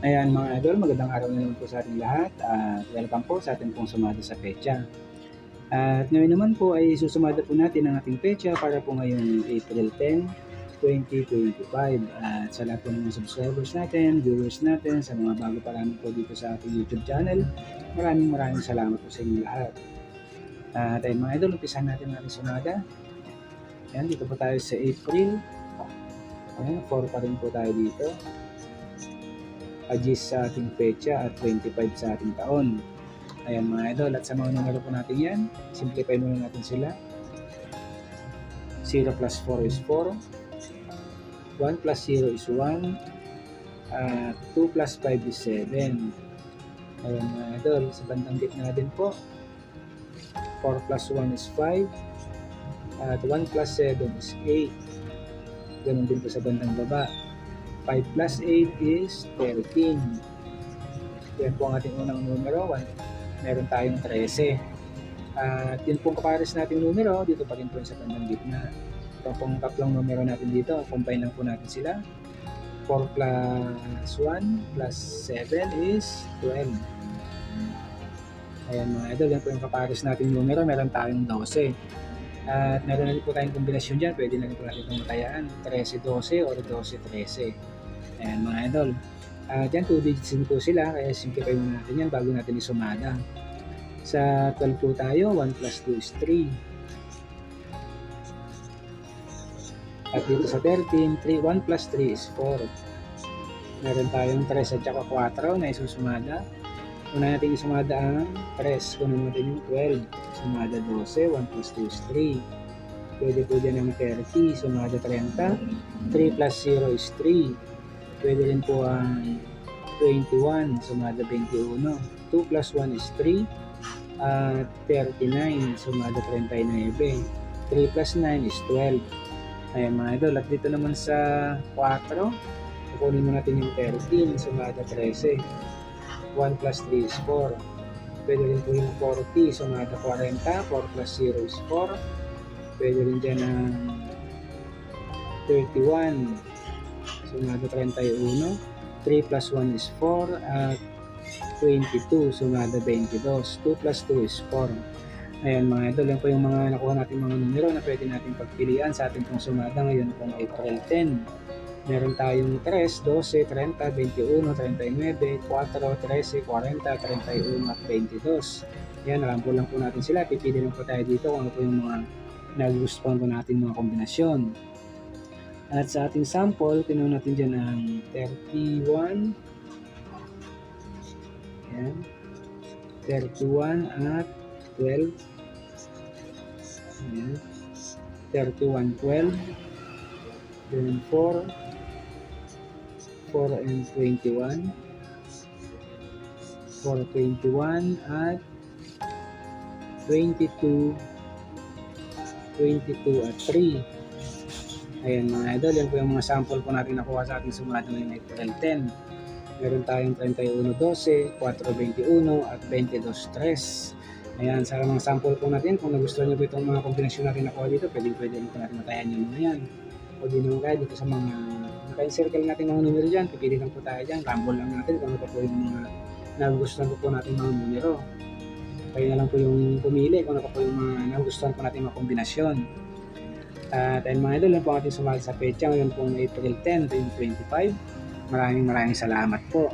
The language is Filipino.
Ayan mga idol, magandang araw na naman po sa ating lahat at welcome po sa ating pong sumada sa pecha. At ngayon naman po ay susumada po natin ang ating pecha para po ngayong April 10, 2025. At sa lahat po ng mga subscribers natin, viewers natin, sa mga bago pa lamang po dito sa ating YouTube channel, maraming maraming salamat po sa inyo lahat. At ayun mga idol, umpisahan natin ang ating sumada. Ayan, dito po tayo sa April. Ayan, 4 pa rin po tayo dito adjust sa ating pecha at 25 sa ating taon. Ayan mga idol, at sa mga numero po natin yan, simplify muna natin sila. 0 plus 4 is 4, 1 plus 0 is 1, at 2 plus 5 is 7. Ayan mga idol, sa bandang gitna din po, 4 plus 1 is 5, at 1 plus 7 is 8. Ganun din po sa bandang baba. 5 plus 8 is 13. Yan po ang ating unang numero. One, meron tayong 13. At yun pong kapares nating numero, dito pa rin po sa bandang gitna. Ito pong tatlong numero natin dito, combine lang po natin sila. 4 plus 1 plus 7 is 12. Ayan mga idol, yan po yung kapares nating numero. Meron tayong 12. At meron na rin po tayong kombinasyon dyan. Pwede na rin po natin itong matayaan. 13-12 or 12-13. Ayan mga idol. Uh, dyan 2 digits din po sila. Kaya simplify muna natin yan bago natin isumada. Sa 12 po tayo, 1 plus 2 is 3. At dito sa 13, 3, 1 plus 3 is 4. Meron tayong 3 at saka 4 na isusumada. Una natin isumada ang 3. Kunin natin yung 12. Sumada 12. 1 plus 2 is 3. Pwede po dyan ang 30. Sumada 30. 3 plus 0 is 3. Pwede rin po ang 21. Sumada 21. 2 plus 1 is 3. At 39. Sumada 39. 3 plus 9 is 12. Ayan mga idol. At dito naman sa 4. Kukunin mo natin yung 13. Sumada 13. 1 plus 3 is 4. Pwede rin po yung 40, sumada 40. 4 plus 0 is 4. Pwede rin dyan ang 31, sumada 31. 3 plus 1 is 4. At 22, sumada 22. 2 plus 2 is 4. Ayan mga idol, yan po yung mga nakuha natin mga numero na pwede natin pagpilian sa ating pong sumada ngayon pong April 10. Meron tayong 3, 12, 30, 21, 39, 4, 13, 40, 31 at 22. Yan, narampo lang po natin sila. Pipili lang po tayo dito kung ano po yung mga nagustuhan po natin mga kombinasyon. At sa ating sample, kinuha natin dyan ang 31. Yan. 31 at 12. Yan. 31, 12. Then 4. 4 and 21 4, 21 at 22 22 at 3 ayan mga idol yan po yung mga sample po natin nakuha sa ating sumada ngayong April 10 meron tayong 31, 12 4, 21 at 22, 3 ayan sa mga sample po natin kung nagustuhan nyo po itong mga kombinasyon natin nakuha dito pwede pwede po natin matayan yung mga yan o di naman kaya dito sa mga naka-circle natin mga numero dyan, pipili lang po tayo dyan, rumble lang natin kung ano po yung mga nagustuhan po po natin mga numero. Kayo na lang po yung pumili kung ano po yung mga nagustuhan po natin mga kombinasyon. At ayun mga idol, yan po ating sumali sa pecha ngayon pong April 10, 2025. Maraming maraming salamat po.